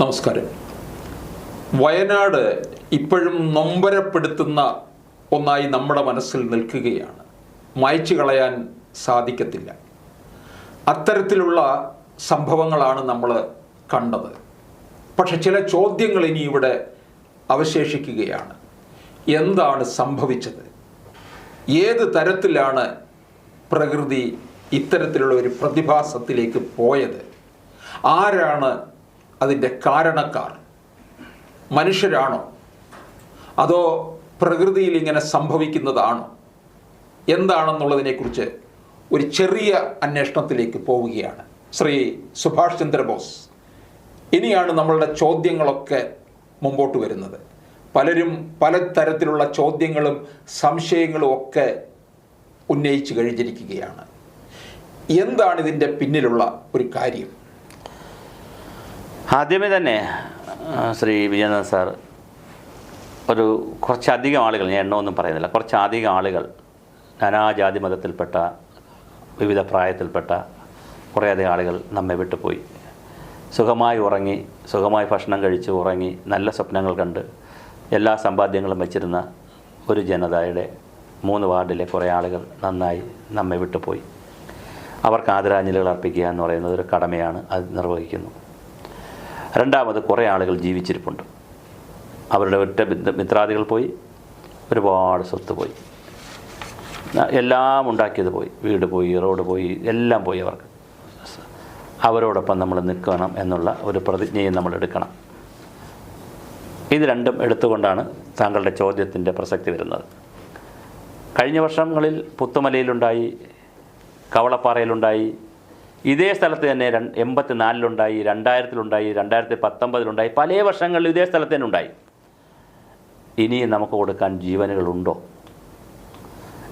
നമസ്കാരം. വയനാട് ഇപ്പോഴും നൊമ്പരപ്പെടുത്തുന്ന ഒന്നായി നമ്മുടെ മനസ്സിൽ നിൽക്കുകയാണ്. മായ്ച്ചു കളയാൻ സാധിക്കത്തില്ല. അത്തരത്തിലുള്ള സംഭവങ്ങളാണ് നമ്മൾ കണ്ടത്. പക്ഷെ ചില ചോദ്യങ്ങൾ ഇനി ഇവിടെ അവശേഷിക്കുകയാണ്. എന്താണ് സംഭവിച്ചത്? ഏത് തരത്തിലാണ് പ്രകൃതി ഇത്തരത്തിലുള്ള ഒരു പ്രതിഭാസത്തിലേക്ക് പോയത്? ആരാണ് അതിന്റെ കാരണക്കാർ. മനുഷ്യരാണോ? അതോ പ്രകൃതിയിൽ ഇങ്ങനെ സംഭവിക്കുന്നതാണോ? എന്താണെന്നുള്ളതിനെക്കുറിച്ച് ഒരു ചെറിയ അന്വേഷണത്തിലേക്ക് പോവുകയാണ് ശ്രീ സുഭാഷ് ചന്ദ്രബോസ്. ഇനിയാണ് നമ്മളുടെ ചോദ്യങ്ങളൊക്കെ മുമ്പോട്ട് വരുന്നത്. പലരും പല തരത്തിലുള്ള ചോദ്യങ്ങളും സംശയങ്ങളും ഒക്കെ ഉന്നയിച്ചു കഴിഞ്ഞിരിക്കുകയാണ്. എന്താണ് ഇതിന്റെ പിന്നിലുള്ള ഒരു കാര്യം? ആദ്യമേ തന്നെ ശ്രീ വിജയനാഥ് സാർ ഒരു കുറച്ചധികം ആളുകൾ ഞാൻ എണ്ണമൊന്നും പറയുന്നില്ല കുറച്ചധികം ആളുകൾ നാനാജാതി മതത്തിൽപ്പെട്ട വിവിധ പ്രായത്തിൽപ്പെട്ട കുറേയധികം ആളുകൾ നമ്മെ വിട്ടുപോയി സുഖമായി ഉറങ്ങി സുഖമായി ഭക്ഷണം കഴിച്ച് ഉറങ്ങി നല്ല സ്വപ്നങ്ങൾ കണ്ട് എല്ലാ സമ്പാദ്യങ്ങളും വെച്ചിരുന്ന ഒരു ജനതയുടെ മൂന്ന് വാർഡിലെ കുറേ ആളുകൾ നന്നായി നമ്മെ വിട്ടുപോയി അവർക്ക് ആദരാഞ്ജലികൾ അർപ്പിക്കുക എന്ന് പറയുന്നത് ഒരു കടമയാണ് അത് നിർവഹിക്കുന്നു. രണ്ടാമത് കുറേ ആളുകൾ ജീവിച്ചിരിപ്പുണ്ട്. അവരുടെ ഒറ്റ മിത്രാദികൾ പോയി ഒരുപാട് സ്വത്ത് പോയി. എല്ലാം ഉണ്ടാക്കിയത് പോയി. വീട് പോയി റോഡ് പോയി എല്ലാം പോയി അവർക്ക്. അവരോടൊപ്പം നമ്മൾ നിൽക്കണം എന്നുള്ള ഒരു പ്രതിജ്ഞയും നമ്മൾ എടുക്കണം. ഇത് രണ്ടും എടുത്തുകൊണ്ടാണ് താങ്കളുടെ ചോദ്യത്തിന്റെ പ്രസക്തി വരുന്നത്. കഴിഞ്ഞ വർഷങ്ങളിൽ പുത്തുമലയിലുണ്ടായി കവളപ്പാറയിലുണ്ടായി ഇതേ സ്ഥലത്ത് തന്നെ എൺപത്തി നാലിലുണ്ടായി രണ്ടായിരത്തിലുണ്ടായി രണ്ടായിരത്തി പത്തൊമ്പതിലുണ്ടായി പല വർഷങ്ങളിൽ ഇതേ സ്ഥലത്ത് തന്നെ ഉണ്ടായി. ഇനിയും നമുക്ക് കൊടുക്കാൻ ജീവനുകളുണ്ടോ?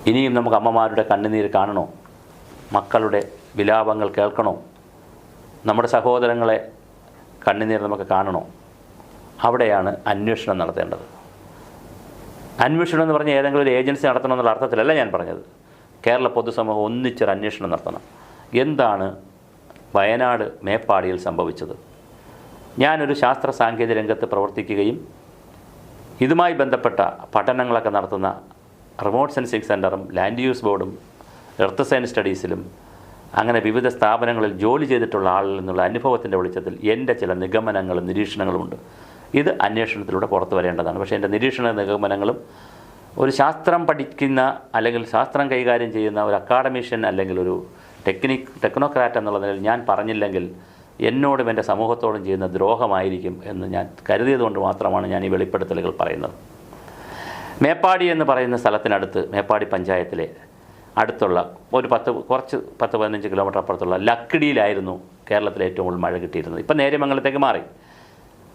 ഇനിയും നമുക്ക് അമ്മമാരുടെ കണ്ണുനീര് കാണണോ? മക്കളുടെ വിലാപങ്ങൾ കേൾക്കണോ? നമ്മുടെ സഹോദരങ്ങളെ കണ്ണുനീർ നമുക്ക് കാണണോ? അവിടെയാണ് അന്വേഷണം നടത്തേണ്ടത്. അന്വേഷണം എന്ന് പറഞ്ഞാൽ ഏതെങ്കിലും ഒരു ഏജൻസി നടത്തണമെന്നുള്ള അർത്ഥത്തിലല്ല ഞാൻ പറഞ്ഞത്. കേരള പൊതുസമൂഹം ഒന്നിച്ചൊരു അന്വേഷണം നടത്തണം. എന്താണ് വയനാട് മേപ്പാടിയിൽ സംഭവിച്ചത്? ഞാനൊരു ശാസ്ത്ര സാങ്കേതിക രംഗത്ത് പ്രവർത്തിക്കുകയും ഇതുമായി ബന്ധപ്പെട്ട പഠനങ്ങളൊക്കെ നടത്തുന്ന റിമോട്ട് സെൻസിങ് സെന്ററും ലാൻഡ് യൂസ് ബോർഡും എർത്ത് സയൻസ് സ്റ്റഡീസിലും അങ്ങനെ വിവിധ സ്ഥാപനങ്ങളിൽ ജോലി ചെയ്തിട്ടുള്ള ആളിൽ നിന്നുള്ള അനുഭവത്തിന്റെ വെളിച്ചത്തിൽ എന്റെ ചില നിഗമനങ്ങളും നിരീക്ഷണങ്ങളുമുണ്ട് ഇത് അന്വേഷണത്തിലൂടെ പുറത്തു വരേണ്ടതാണ്. പക്ഷേ എന്റെ നിരീക്ഷണ നിഗമനങ്ങളും ഒരു ശാസ്ത്രം പഠിക്കുന്ന അല്ലെങ്കിൽ ശാസ്ത്രം കൈകാര്യം ചെയ്യുന്ന ഒരു അക്കാഡമീഷ്യൻ അല്ലെങ്കിൽ ഒരു ടെക്നിക് ടെക്നോക്രാറ്റ് എന്നുള്ള നിലയിൽ ഞാൻ പറഞ്ഞില്ലെങ്കിൽ എന്നോടും എന്റെ സമൂഹത്തോടും ചെയ്യുന്ന ദ്രോഹമായിരിക്കും എന്ന് ഞാൻ കരുതിയതുകൊണ്ട് മാത്രമാണ് ഞാൻ ഈ വെളിപ്പെടുത്തലുകൾ പറയുന്നത്. മേപ്പാടി എന്ന് പറയുന്ന സ്ഥലത്തിനടുത്ത് മേപ്പാടി പഞ്ചായത്തിലെ അടുത്തുള്ള ഒരു പത്ത് കുറച്ച് പത്ത് പതിനഞ്ച് കിലോമീറ്റർ അപ്പുറത്തുള്ള ലക്കിടിയിലായിരുന്നു കേരളത്തിലെ ഏറ്റവും കൂടുതൽ മഴ കിട്ടിയിരുന്നത്. ഇപ്പം നേര്യമംഗലത്തേക്ക് മാറി.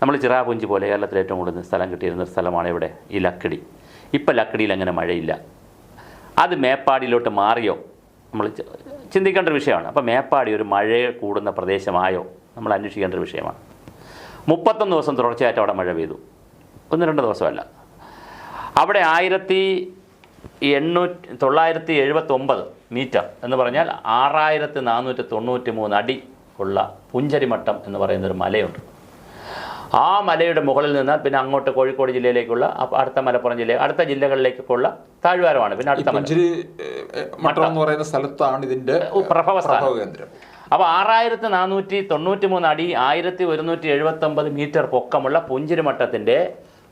നമ്മൾ ചിറാപുഞ്ചി പോലെ കേരളത്തിലെ ഏറ്റവും കൂടുതൽ സ്ഥലം കിട്ടിയിരുന്ന സ്ഥലമാണ് ഇവിടെ ഈ ലക്കിടി. ഇപ്പം ലക്കിടിയിൽ അങ്ങനെ മഴയില്ല. അത് മേപ്പാടിയിലോട്ട് മാറിയോ? നമ്മൾ ചിന്തിക്കേണ്ട ഒരു വിഷയമാണ്. അപ്പോൾ മേപ്പാടി ഒരു മഴ കൂടുന്ന പ്രദേശമായോ? നമ്മൾ അന്വേഷിക്കേണ്ട ഒരു വിഷയമാണ്. മുപ്പത്തൊന്ന് ദിവസം തുടർച്ചയായിട്ട് അവിടെ മഴ പെയ്തു. ഒന്ന് രണ്ട് ദിവസമല്ല. അവിടെ ആയിരത്തി എണ്ണൂറ്റി തൊള്ളായിരത്തി എഴുപത്തൊമ്പത് മീറ്റർ എന്ന് പറഞ്ഞാൽ ആറായിരത്തി നാനൂറ്റി തൊണ്ണൂറ്റി മൂന്ന് അടി ഉള്ള പുഞ്ചരിമട്ടം എന്ന് പറയുന്നൊരു മലയുണ്ട്. ആ മലയുടെ മുകളിൽ നിന്ന് പിന്നെ അങ്ങോട്ട് കോഴിക്കോട് ജില്ലയിലേക്കുള്ള അടുത്ത മലപ്പുറം ജില്ല അടുത്ത ജില്ലകളിലേക്കുള്ള താഴ്വാരമാണ് പിന്നെ അടുത്ത മട്ടം എന്ന് പറയുന്ന സ്ഥലത്താണ് ഇതിന്റെ പ്രഭവ കേന്ദ്രം അപ്പോൾ ആറായിരത്തി നാനൂറ്റി തൊണ്ണൂറ്റി മൂന്ന് അടി ആയിരത്തി ഒരുന്നൂറ്റി എഴുപത്തി ഒമ്പത് മീറ്റർ പൊക്കമുള്ള പുഞ്ചിരിമട്ടത്തിന്റെ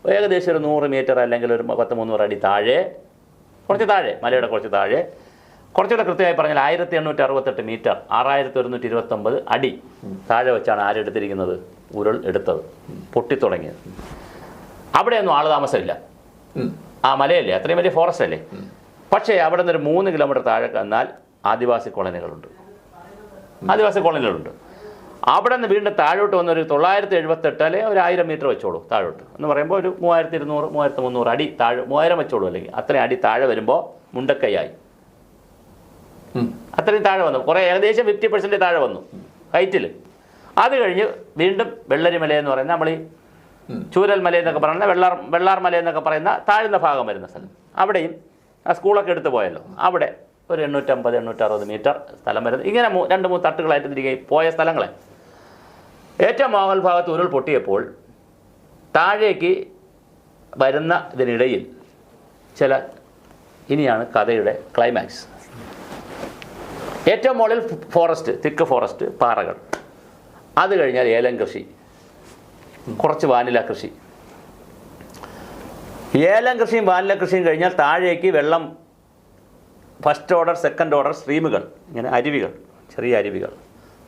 ഏകദേശം ഒരു നൂറ് മീറ്റർ അല്ലെങ്കിൽ ഒരു പത്ത് മുന്നൂറ് അടി താഴെ കുറച്ച് താഴെ മലയുടെ കുറച്ച് താഴെ. കുറച്ചുകൂടെ കൃത്യമായി പറഞ്ഞാൽ ആയിരത്തി എണ്ണൂറ്റി അറുപത്തെട്ട് മീറ്റർ ആറായിരത്തി ഒരുന്നൂറ്റി ഇരുപത്തൊമ്പത് അടി താഴെ വെച്ചാണ് ആരെടുത്തിരിക്കുന്നത്. ഉരുൾ എടുത്തത് പൊട്ടിത്തുടങ്ങിയത്. അവിടെയൊന്നും ആൾ താമസമില്ല. ആ മലയല്ലേ? അത്രയും വലിയ ഫോറസ്റ്റ് അല്ലേ? പക്ഷേ അവിടെ നിന്നൊരു മൂന്ന് കിലോമീറ്റർ താഴെ കന്നാൽ ആദിവാസി കോളനികളുണ്ട്. ആദിവാസി കോളനികളുണ്ട്. അവിടെ നിന്ന് വീണ്ടും താഴോട്ട് വന്ന ഒരു തൊള്ളായിരത്തി എഴുപത്തെട്ട് അല്ലെ ഒരു ആയിരം മീറ്റർ വെച്ചോളൂ താഴോട്ട്. എന്ന് പറയുമ്പോൾ ഒരു മൂവായിരത്തി ഇരുന്നൂറ് മൂവായിരത്തി മുന്നൂറ് അടി താഴെ മൂവായിരം വെച്ചോളൂ അല്ലെങ്കിൽ അത്രയും അടി താഴെ വരുമ്പോൾ മുണ്ടക്കൈയായി. അത്രയും താഴെ വന്നു. കുറേ ഏകദേശം ഫിഫ്റ്റി പെർസെന്റ് താഴെ വന്നു. ഹൈറ്റിൽ അത് കഴിഞ്ഞ് വീണ്ടും വെള്ളരിമല എന്ന് പറയുന്ന നമ്മൾ ഈ ഉം. ചൂരൽ മല എന്നൊക്കെ പറയുന്ന വെള്ളാർ വെള്ളാർ മല എന്നൊക്കെ പറയുന്ന താഴ്ന്ന ഭാഗം വരുന്ന സ്ഥലം. അവിടെയും ആ സ്കൂളൊക്കെ എടുത്തു പോയല്ലോ. അവിടെ ഒരു എണ്ണൂറ്റമ്പത് എണ്ണൂറ്ററുപത് മീറ്റർ സ്ഥലം വരുന്നത് ഇങ്ങനെ രണ്ട് മൂന്ന് തട്ടുകളായിട്ട് തിരികെ പോയ സ്ഥലങ്ങളെ. ഏറ്റവും മോഹൽ ഭാഗത്ത് ഉരുൾ പൊട്ടിയപ്പോൾ താഴേക്ക് വരുന്ന ഇതിനിടയിൽ ചില ഇനിയാണ് കഥയുടെ ക്ലൈമാക്സ് ഏറ്റവും മുകളിൽ ഫോറസ്റ്റ് തിക്ക് ഫോറസ്റ്റ് പാറകൾ. അത് കഴിഞ്ഞാൽ ഏലം കൃഷി. കുറച്ച് വാനില കൃഷി. ഏലം കൃഷിയും വാനില കൃഷിയും കഴിഞ്ഞാൽ താഴേക്ക് വെള്ളം ഫസ്റ്റ് ഓർഡർ സെക്കൻഡ് ഓർഡർ സ്ട്രീമുകൾ ഇങ്ങനെ അരുവികൾ ചെറിയ അരുവികൾ.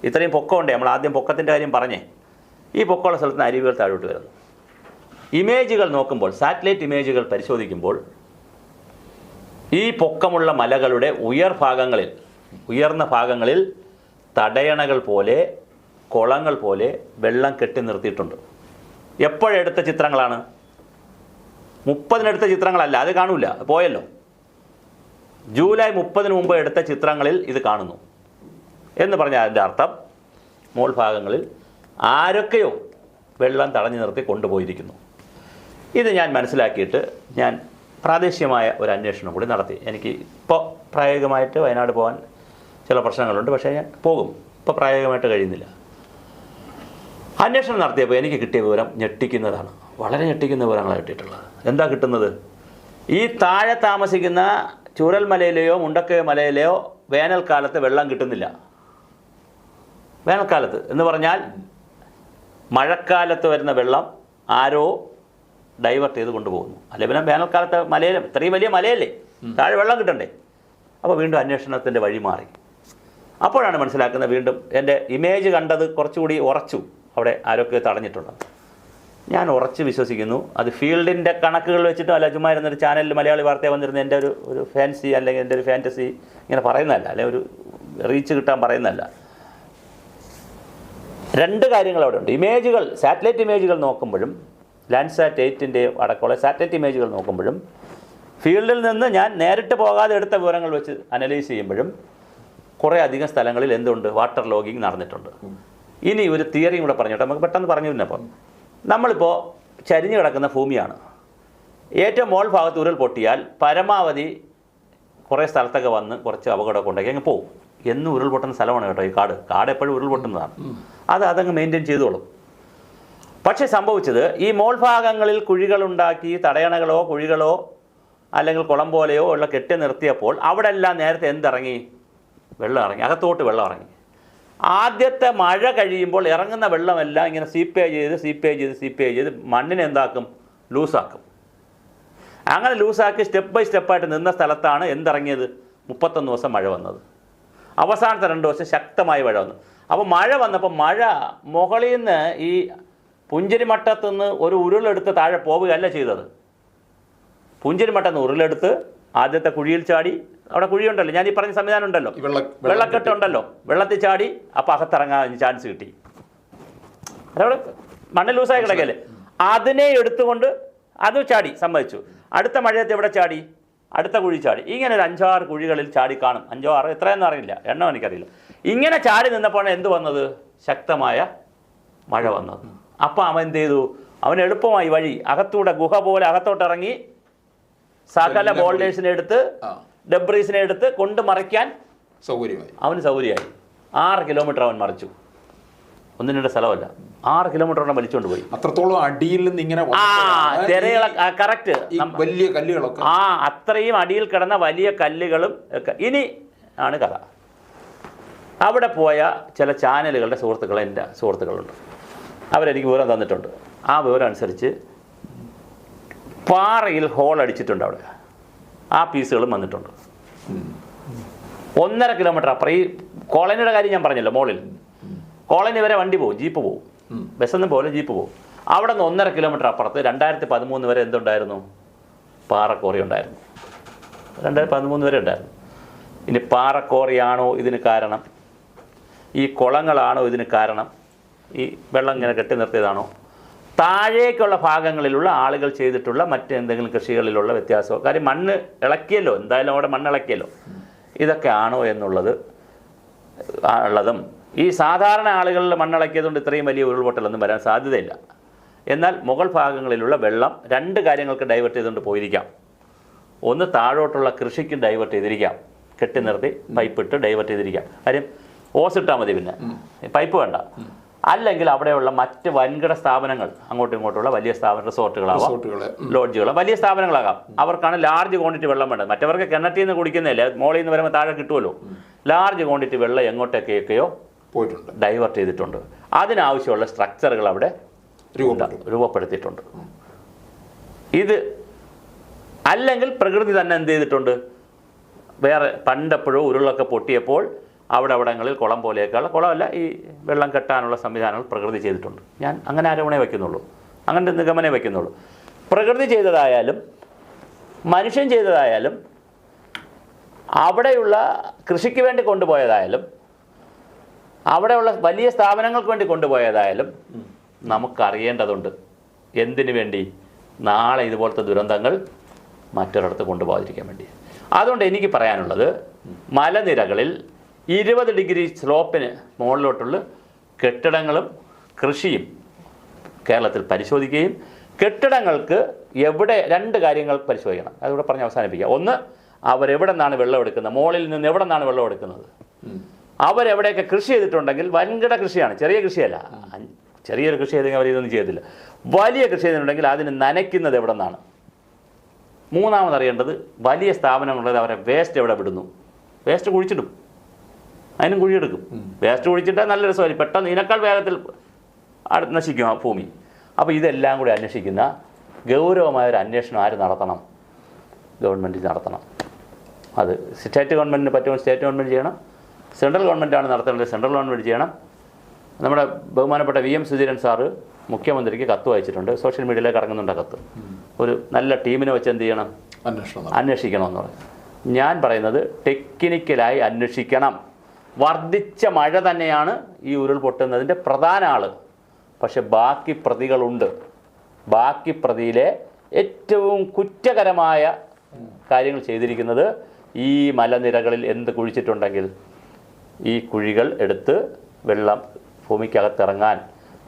ഇത്രയും പൊക്കമുണ്ട് നമ്മൾ ആദ്യം പൊക്കത്തിന്റെ കാര്യം പറഞ്ഞേ. ഈ പൊക്കമുള്ള സ്ഥലത്ത് നിന്ന് അരുവികൾ താഴോട്ട് വരുന്നു. ഇമേജുകൾ നോക്കുമ്പോൾ സാറ്റലൈറ്റ് ഇമേജുകൾ പരിശോധിക്കുമ്പോൾ ഈ പൊക്കമുള്ള മലകളുടെ ഉയർ ഭാഗങ്ങളിൽ ഉയർന്ന ഭാഗങ്ങളിൽ തടയണകൾ പോലെ കുളങ്ങൾ പോലെ വെള്ളം കെട്ടി നിർത്തിയിട്ടുണ്ട്. എപ്പോഴെടുത്ത ചിത്രങ്ങളാണ്? മുപ്പതിനെടുത്ത ചിത്രങ്ങളല്ല അത് കാണൂല പോയല്ലോ. ജൂലൈ മുപ്പതിന് മുമ്പ് എടുത്ത ചിത്രങ്ങളിൽ ഇത് കാണുന്നു. എന്ന് പറഞ്ഞാൽ അതിന്റെ അർത്ഥം മോൾ ഭാഗങ്ങളിൽ ആരൊക്കെയോ വെള്ളം തടഞ്ഞു നിർത്തി കൊണ്ടുപോയിരിക്കുന്നു. ഇത് ഞാൻ മനസ്സിലാക്കിയിട്ട് ഞാൻ പ്രാദേശികമായ ഒരു അന്വേഷണം കൂടി നടത്തി. എനിക്ക് ഇപ്പോൾ പ്രായോഗികമായിട്ട് വയനാട് പോകാൻ ചില പ്രശ്നങ്ങളുണ്ട് പക്ഷേ ഞാൻ പോകും. ഇപ്പോൾ പ്രായോഗികമായിട്ട് കഴിയുന്നില്ല. അന്വേഷണം നടത്തിയപ്പോൾ എനിക്ക് കിട്ടിയ വിവരം ഞെട്ടിക്കുന്നതാണ്. വളരെ ഞെട്ടിക്കുന്ന വിവരങ്ങളാണ് കിട്ടിയിട്ടുള്ളത്. എന്താ കിട്ടുന്നത്? ഈ താഴെ താമസിക്കുന്ന ചൂരൽമലയിലെയോ മുണ്ടക്കയ മലയിലെയോ വേനൽക്കാലത്ത് വെള്ളം കിട്ടുന്നില്ല. വേനൽക്കാലത്ത് എന്ന് പറഞ്ഞാൽ മഴക്കാലത്ത് വരുന്ന വെള്ളം ആരോ ഡൈവേർട്ട് ചെയ്ത് കൊണ്ടുപോകുന്നു. അല്ലെ പിന്നെ വേനൽക്കാലത്ത് മലയിലും ഇത്രയും വലിയ മലയല്ലേ? താഴെ വെള്ളം കിട്ടണ്ടേ? അപ്പോൾ വീണ്ടും അന്വേഷണത്തിന്റെ വഴി മാറി. അപ്പോഴാണ് മനസ്സിലാക്കുന്നത് വീണ്ടും എന്റെ ഇമേജ് കണ്ടത് കുറച്ചുകൂടി ഉറച്ചു. അവിടെ ആരൊക്കെ തടഞ്ഞിട്ടുണ്ട്? ഞാൻ ഉറച്ച് വിശ്വസിക്കുന്നു. അത് ഫീൽഡിന്റെ കണക്കുകൾ വെച്ചിട്ടും അല്ല ചുമ്മാ ഇരുന്നൊരു ചാനലിൽ മലയാളി വാർത്ത വന്നിരുന്ന എന്റെ ഒരു ഒരു ഫാൻസി അല്ലെങ്കിൽ എന്റെ ഒരു ഫാന്റസി ഇങ്ങനെ പറയുന്നതല്ല അല്ലെ ഒരു റീച്ച് കിട്ടാൻ പറയുന്നതല്ല. രണ്ട് കാര്യങ്ങൾ അവിടെ ഉണ്ട്. ഇമേജുകൾ സാറ്റലൈറ്റ് ഇമേജുകൾ നോക്കുമ്പോഴും ലാൻഡ്സാറ്റ് എയ്റ്റിന്റെ അടക്കമുള്ള സാറ്റലൈറ്റ് ഇമേജുകൾ നോക്കുമ്പോഴും ഫീൽഡിൽ നിന്ന് ഞാൻ നേരിട്ട് പോകാതെ എടുത്ത വിവരങ്ങൾ വെച്ച് അനലൈസ് ചെയ്യുമ്പോഴും കുറേ അധികം സ്ഥലങ്ങളിൽ എന്തുണ്ട്? വാട്ടർ ലോഗിങ് നടന്നിട്ടുണ്ട്. ഇനി ഒരു തിയറിയും കൂടെ പറഞ്ഞോട്ടെ. നമുക്ക് പെട്ടെന്ന് പറഞ്ഞു തന്നപ്പോൾ നമ്മളിപ്പോൾ ചരിഞ്ഞു കിടക്കുന്ന ഭൂമിയാണ്. ഏറ്റവും മോൾ ഭാഗത്ത് ഉരുൾ പൊട്ടിയാൽ പരമാവധി കുറേ സ്ഥലത്തൊക്കെ വന്ന് കുറച്ച് അപകടമൊക്കെ ഉണ്ടാക്കി അങ്ങ് പോകും എന്നും ഉരുൾപൊട്ടുന്ന സ്ഥലമാണ് കേട്ടോ ഈ കാട്. കാട് എപ്പോഴും ഉരുൾപൊട്ടുന്നതാണ് അത് അതങ്ങ് മെയിന്റെയിൻ ചെയ്തോളും. പക്ഷേ സംഭവിച്ചത് ഈ മോൾ ഭാഗങ്ങളിൽ കുഴികളുണ്ടാക്കി തടയണകളോ കുഴികളോ അല്ലെങ്കിൽ കുളം പോലെയോ ഉള്ള കെട്ടി നിർത്തിയപ്പോൾ അവിടെ എല്ലാം നേരത്തെ എന്തിറങ്ങി? വെള്ളം ഇറങ്ങി. അകത്തോട്ട് വെള്ളം ഇറങ്ങി. ആദ്യത്തെ മഴ കഴിയുമ്പോൾ ഇറങ്ങുന്ന വെള്ളമെല്ലാം ഇങ്ങനെ സീപ്പേജ് ചെയ്ത് സീപ്പേജ് ചെയ്ത് സീപ്പേജ് ചെയ്ത് മണ്ണിനെ എന്താക്കും? ലൂസാക്കും. അങ്ങനെ ലൂസാക്കി സ്റ്റെപ്പ് ബൈ സ്റ്റെപ്പായിട്ട് നിന്ന സ്ഥലത്താണ് എന്തിറങ്ങിയത്? മുപ്പത്തൊന്ന് ദിവസം മഴ വന്നത്. അവസാനത്തെ രണ്ട് ദിവസം ശക്തമായ മഴ വന്നു. അപ്പോൾ മഴ വന്നപ്പോൾ മഴ മുകളിൽ നിന്ന് ഈ പുഞ്ചിരിമട്ടത്തു നിന്ന് ഒരു ഉരുളെടുത്ത് താഴെ പോവുകയല്ല ചെയ്തത്. പുഞ്ചിരിമട്ടത്ത് നിന്ന് ഉരുളെടുത്ത് ആദ്യത്തെ കുഴിയിൽ ചാടി അവിടെ കുഴിയുണ്ടല്ലോ. ഞാൻ ഈ പറഞ്ഞ സംവിധാനം ഉണ്ടല്ലോ വെള്ളക്കെട്ട് ഉണ്ടല്ലോ. വെള്ളത്തിൽ ചാടി അപ്പോൾ അകത്തിറങ്ങാൻ ചാൻസ് കിട്ടി. അതവിടെ മണ്ണ് ലൂസായി കിടക്കല്ലേ? അതിനെ എടുത്തുകൊണ്ട് അത് ചാടി സമ്മതിച്ചു. അടുത്ത മഴയത്ത് എവിടെ ചാടി? അടുത്ത കുഴി ചാടി. ഇങ്ങനെ ഒരു അഞ്ചാറ് കുഴികളിൽ ചാടി കാണും. അഞ്ചോ ആറോ എത്രയെന്ന് അറിയില്ല. എണ്ണം എനിക്കറിയില്ല. ഇങ്ങനെ ചാടി നിന്നപ്പോഴാണ് എന്ത് വന്നത്? ശക്തമായ മഴ വന്നത്. അപ്പം അവൻ എന്ത് ചെയ്തു? അവൻ എളുപ്പമായി വഴി അകത്തൂടെ ഗുഹ പോലെ അകത്തോട്ടിറങ്ങി സകല ബോൾഡേഴ്സിനെ എടുത്ത് ഡബ്രീസിനെ എടുത്ത് കൊണ്ട് മറിക്കാൻ സൗകര്യമായി. അവന് സൗകര്യമായി. ആറ് കിലോമീറ്റർ അവൻ മറിച്ചു. ഒന്നിനുടെ സ്ഥലമല്ല. ആറ് കിലോമീറ്റർ അവനെ വലിച്ചുകൊണ്ട് പോയി. അത്രത്തോളം അടിയിൽ നിന്ന് ഇങ്ങനെ കറക്റ്റ് വലിയ കല്ലുകളൊക്കെ. ആ അത്രയും അടിയിൽ കിടന്ന വലിയ കല്ലുകളും ഒക്കെ. ഇനി ആണ് കഥ. അവിടെ പോയ ചില ചാനലുകളുടെ സുഹൃത്തുക്കൾ എന്റെ സുഹൃത്തുക്കളുണ്ട്. അവരെനിക്ക് വിവരം തന്നിട്ടുണ്ട്. ആ വിവരം അനുസരിച്ച് പാറയിൽ ഹോൾ അടിച്ചിട്ടുണ്ട് അവിടെ. ആ പീസുകളും വന്നിട്ടുണ്ട്. ഒന്നര കിലോമീറ്റർ അപ്പുറം. ഈ കോളനിയുടെ കാര്യം ഞാൻ പറഞ്ഞല്ലോ മോളിൽ. കോളനി വരെ വണ്ടി പോകും ജീപ്പ് പോകും. ബസ്സൊന്നും പോലെ ജീപ്പ് പോകും. അവിടെ നിന്ന് ഒന്നര കിലോമീറ്റർ അപ്പുറത്ത് രണ്ടായിരത്തി പതിമൂന്ന് വരെ എന്തുണ്ടായിരുന്നു? പാറക്കോറി ഉണ്ടായിരുന്നു. രണ്ടായിരത്തി പതിമൂന്ന് വരെ ഉണ്ടായിരുന്നു. ഇനി പാറക്കോറിയാണോ ഇതിന് കാരണം? ഈ കുളങ്ങളാണോ ഇതിന് കാരണം? ഈ വെള്ളം ഇങ്ങനെ കെട്ടി നിർത്തിയതാണോ? താഴേക്കുള്ള ഭാഗങ്ങളിലുള്ള ആളുകൾ ചെയ്തിട്ടുള്ള മറ്റ് എന്തെങ്കിലും കൃഷികളിലുള്ള വ്യത്യാസമോ? കാര്യം മണ്ണ് ഇളക്കിയല്ലോ. എന്തായാലും അവിടെ മണ്ണ് ഇളക്കിയല്ലോ. ഇതൊക്കെ ആണോ എന്നുള്ളത് ഉള്ളതും. ഈ സാധാരണ ആളുകളിൽ മണ്ണിളക്കിയതുകൊണ്ട് ഇത്രയും വലിയ ഉരുൾപൊട്ടലൊന്നും വരാൻ സാധ്യതയില്ല. എന്നാൽ മുഗൾ ഭാഗങ്ങളിലുള്ള വെള്ളം രണ്ട് കാര്യങ്ങൾക്ക് ഡൈവേർട്ട് ചെയ്തുകൊണ്ട് പോയിരിക്കാം. ഒന്ന് താഴോട്ടുള്ള കൃഷിക്ക് ഡൈവേർട്ട് ചെയ്തിരിക്കാം. കെട്ടി നിർത്തി പൈപ്പ് ഇട്ട് ഡൈവേർട്ട് ചെയ്തിരിക്കാം. കാര്യം ഓസ് ഇട്ടാൽ മതി പിന്നെ. പൈപ്പ് വേണ്ട. അല്ലെങ്കിൽ അവിടെയുള്ള മറ്റ് വൻകിട സ്ഥാപനങ്ങൾ അങ്ങോട്ടും ഇങ്ങോട്ടുള്ള വലിയ സ്ഥാപന റിസോർട്ടുകളാവാം റിസോർട്ടുകൾ ലോഡ്ജുകൾ വലിയ സ്ഥാപനങ്ങളാകാം. അവർക്കാണ് ലാർജ് ക്വാണ്ടിറ്റി വെള്ളം വേണ്ടത്. മറ്റവർക്ക് കിണറ്റിൽ നിന്ന് കുടിക്കുന്നില്ല മോളിൽ നിന്ന് വരുമ്പോൾ താഴെ കിട്ടുമല്ലോ. ലാർജ് ക്വാണ്ടിറ്റി വെള്ളം എങ്ങോട്ടൊക്കെയൊക്കെയോ പോയിട്ടുണ്ട്. ഡൈവേർട്ട് ചെയ്തിട്ടുണ്ട്. അതിനാവശ്യമുള്ള സ്ട്രക്ചറുകൾ അവിടെ രൂപപ്പെടുത്തിയിട്ടുണ്ട്. ഇത് അല്ലെങ്കിൽ പ്രകൃതി തന്നെ എന്ത് ചെയ്തിട്ടുണ്ട്? വേറെ പണ്ടെപ്പോഴോ ഉരുളൊക്കെ പൊട്ടിയപ്പോൾ അവിടെ അവിടങ്ങളിൽ കുളം പോലെയൊക്കെയുള്ള കുളമല്ല ഈ വെള്ളം കെട്ടാനുള്ള സംവിധാനങ്ങൾ പ്രകൃതി ചെയ്തിട്ടുണ്ട്. ഞാൻ അങ്ങനെ ആരോപണേ വയ്ക്കുന്നുള്ളൂ. അങ്ങനെ നിഗമനേ വയ്ക്കുന്നുള്ളൂ. പ്രകൃതി ചെയ്തതായാലും മനുഷ്യൻ ചെയ്തതായാലും അവിടെയുള്ള കൃഷിക്ക് വേണ്ടി കൊണ്ടുപോയതായാലും അവിടെയുള്ള വലിയ സ്ഥാപനങ്ങൾക്ക് വേണ്ടി കൊണ്ടുപോയതായാലും നമുക്കറിയേണ്ടതുണ്ട്. എന്തിനു വേണ്ടി? നാളെ ഇതുപോലത്തെ ദുരന്തങ്ങൾ മറ്റൊരിടത്ത് കൊണ്ടുപോകാതിരിക്കാൻ വേണ്ടി. അതുകൊണ്ട് എനിക്ക് പറയാനുള്ളത് മലനിരകളിൽ ഇരുപത് ഡിഗ്രി സ്ലോപ്പിന് മുകളിലോട്ടുള്ള കെട്ടിടങ്ങളും കൃഷിയും കേരളത്തിൽ പരിശോധിക്കുകയും കെട്ടിടങ്ങൾക്ക് എവിടെ രണ്ട് കാര്യങ്ങൾ പരിശോധിക്കണം. അതിവിടെ പറഞ്ഞ് അവസാനിപ്പിക്കുക. ഒന്ന് അവരെവിടെ നിന്നാണ് വെള്ളം എടുക്കുന്നത്? മോളിൽ നിന്ന് എവിടെ നിന്നാണ് വെള്ളം എടുക്കുന്നത്. അവരെവിടെയൊക്കെ കൃഷി ചെയ്തിട്ടുണ്ടെങ്കിൽ വൻകിട കൃഷിയാണ് ചെറിയ കൃഷിയല്ല. ചെറിയൊരു കൃഷി ചെയ്തെങ്കിൽ അവർ ഇതൊന്നും ചെയ്തില്ല വലിയ കൃഷി ചെയ്തിട്ടുണ്ടെങ്കിൽ അതിന് നനയ്ക്കുന്നത് എവിടെ നിന്നാണ്? മൂന്നാമത് അറിയേണ്ടത് വലിയ സ്ഥാപനങ്ങളുള്ളത് അവരെ വേസ്റ്റ് എവിടെ വിടുന്നു? വേസ്റ്റ് കുഴിച്ചിടും. അതിനും കുഴിയെടുക്കും. വേസ്റ്റ് കുഴിച്ചിട്ടാൽ നല്ല രസമായി പെട്ടെന്ന് ഇതിനേക്കാൾ വേഗത്തിൽ അടുത്ത് നശിക്കും ആ ഭൂമി. അപ്പോൾ ഇതെല്ലാം കൂടി അന്വേഷിക്കുന്ന ഗൗരവമായ ഒരു അന്വേഷണം ആര് നടത്തണം? ഗവൺമെന്റ് നടത്തണം. അത് സ്റ്റേറ്റ് ഗവൺമെന്റിന് പറ്റുമ്പോൾ സ്റ്റേറ്റ് ഗവൺമെന്റ് ചെയ്യണം. സെൻട്രൽ ഗവൺമെന്റാണ് നടത്തേണ്ടത്. സെൻട്രൽ ഗവൺമെന്റ് ചെയ്യണം. നമ്മുടെ ബഹുമാനപ്പെട്ട വി എം സുധീരൻ സാറ് മുഖ്യമന്ത്രിക്ക് കത്ത് വായിച്ചിട്ടുണ്ട്. സോഷ്യൽ മീഡിയയിലേക്ക് ഇറങ്ങുന്നുണ്ട് കത്ത്. ഒരു നല്ല ടീമിനെ വെച്ച് എന്ത് ചെയ്യണം? അന്വേഷണം അന്വേഷിക്കണം അന്വേഷിക്കണമെന്ന് പറയും ഞാൻ പറയുന്നത് ടെക്നിക്കലായി അന്വേഷിക്കണം. വർദ്ധിച്ച മഴ തന്നെയാണ് ഈ ഉരുൾപൊട്ടുന്നതിന്റെ പ്രധാന ആൾ. പക്ഷെ ബാക്കി പ്രതികളുണ്ട്. ബാക്കി പ്രതിയിലെ ഏറ്റവും കുറ്റകരമായ കാര്യങ്ങൾ ചെയ്തിരിക്കുന്നത് ഈ മലനിരകളിൽ എന്ത് കുഴിച്ചിട്ടുണ്ടെങ്കിൽ ഈ കുഴികൾ എടുത്ത് വെള്ളം ഭൂമിക്കകത്തിറങ്ങാൻ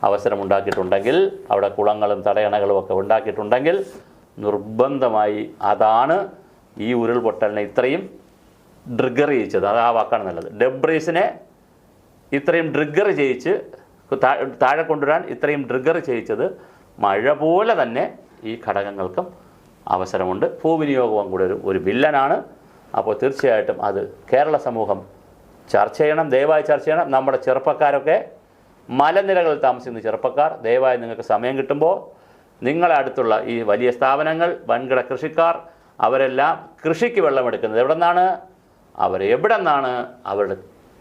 അവസരമുണ്ടാക്കിയിട്ടുണ്ടെങ്കിൽ അവിടെ കുളങ്ങളും തടയണകളും ഒക്കെ ഉണ്ടാക്കിയിട്ടുണ്ടെങ്കിൽ നിർബന്ധമായി അതാണ് ഈ ഉരുൾപൊട്ടലിനെ ഇത്രയും ഡ്രിഗർ ചെയ്യിച്ചത്. അത് ആ വാക്കാണ് നല്ലത്. ഡെബ്രീസിനെ ഇത്രയും ഡ്രിഗർ ചെയ്യിച്ച് താഴെ കൊണ്ടുവരാൻ ഇത്രയും ഡ്രിഗർ ചെയ്യിച്ചത് മഴ പോലെ തന്നെ ഈ ഘടകങ്ങൾക്കും അവസരമുണ്ട്. ഭൂവിനിയോഗവും കൂടെ ഒരു ഒരു വില്ലനാണ്. അപ്പോൾ തീർച്ചയായിട്ടും അത് കേരള സമൂഹം ചർച്ച ചെയ്യണം ദയവായി ചർച്ച ചെയ്യണം. നമ്മുടെ ചെറുപ്പക്കാരൊക്കെ മലനിരകളിൽ താമസിക്കുന്ന ചെറുപ്പക്കാർ ദയവായി നിങ്ങൾക്ക് സമയം കിട്ടുമ്പോൾ നിങ്ങളെ അടുത്തുള്ള ഈ വലിയ സ്ഥാപനങ്ങൾ വൻകിട കൃഷിക്കാർ അവരെല്ലാം കൃഷിക്ക് വെള്ളമെടുക്കുന്നത്. എവിടെ നിന്നാണ് അവർ എവിടെ നിന്നാണ് അവരുടെ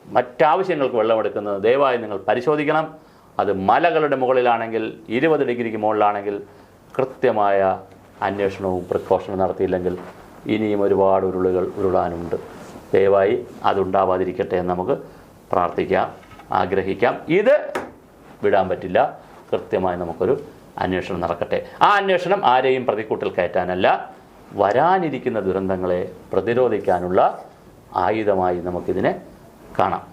മറ്റാവശ്യങ്ങൾക്ക് വെള്ളമെടുക്കുന്നത്? ദയവായി നിങ്ങൾ പരിശോധിക്കണം. അത് മലകളുടെ മുകളിലാണെങ്കിൽ ഇരുപത് ഡിഗ്രിക്ക് മുകളിലാണെങ്കിൽ കൃത്യമായ അന്വേഷണവും പ്രിക്കോഷനും നടത്തിയില്ലെങ്കിൽ ഇനിയും ഒരുപാട് ഉരുളുകൾ ഉരുളാനുണ്ട്. ദയവായി അതുണ്ടാവാതിരിക്കട്ടെ എന്ന് നമുക്ക് പ്രാർത്ഥിക്കാം ആഗ്രഹിക്കാം. ഇത് വിടാൻ പറ്റില്ല. കൃത്യമായി നമുക്കൊരു അന്വേഷണം നടക്കട്ടെ. ആ അന്വേഷണം ആരെയും പ്രതിക്കൂട്ടിൽ കയറ്റാനല്ല വരാനിരിക്കുന്ന ദുരന്തങ്ങളെ പ്രതിരോധിക്കാനുള്ള ആയുധമായി നമുക്കിതിനെ കാണാം.